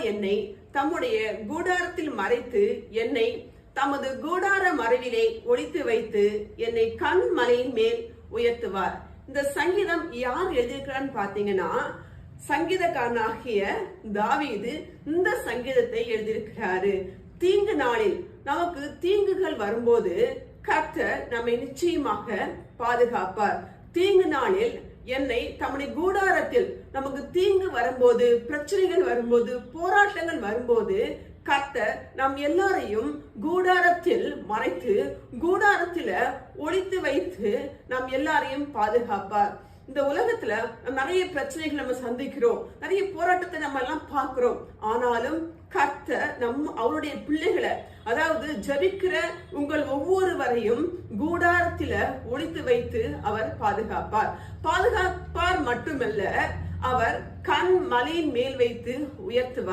அவர் என்னை தம்முடைய கூடாரத்தில் மறைத்து என்னை தமது கூடார மறைவிலே ஒழித்து வைத்து என்னை கண் மலையின் மேல் உயர்த்துவார். இந்த சங்கீதம் யார் எழுதியிருக்கிறான்னு பாத்தீங்கன்னா சங்கீதக்காரனாகிய தாவீது இந்த சங்கீதத்தை எழுதியிருக்கிறாரு. தீங்கு நாளில் நமக்கு தீங்குகள் வரும்போது கர்த்தர் நம்மை நிச்சயமாக பாதுகாப்பார். தீங்கு நாளில் என்னை தம்முடைய கூடாரத்தில் நமக்கு தீங்கு வரும்போது பிரச்சனைகள் வரும்போது போராட்டங்கள் வரும்போது கர்த்தர் நம் எல்லாரையும் கூடாரத்தில் மறைத்து கூடாரத்தில ஒழித்து வைத்து நம் எல்லாரையும் பாதுகாப்பார். இந்த உலகத்துல நிறைய பிரச்சனைகள் நம்ம சந்திக்கிறோம். நிறைய போராட்டத்தை நம்ம எல்லாம் பார்க்கிறோம். ஆனாலும் கர்த்த நம் அவருடைய பிள்ளைகளை அதாவது ஜபிக்கிற உங்கள் ஒவ்வொருவரையும் கூடாரத்தில ஒழித்து வைத்து அவர் பாதுகாப்பார். பாதுகாப்பார் மட்டுமல்ல அவர் கண் மலையின் மேல் வைத்து உயர்த்துவார்.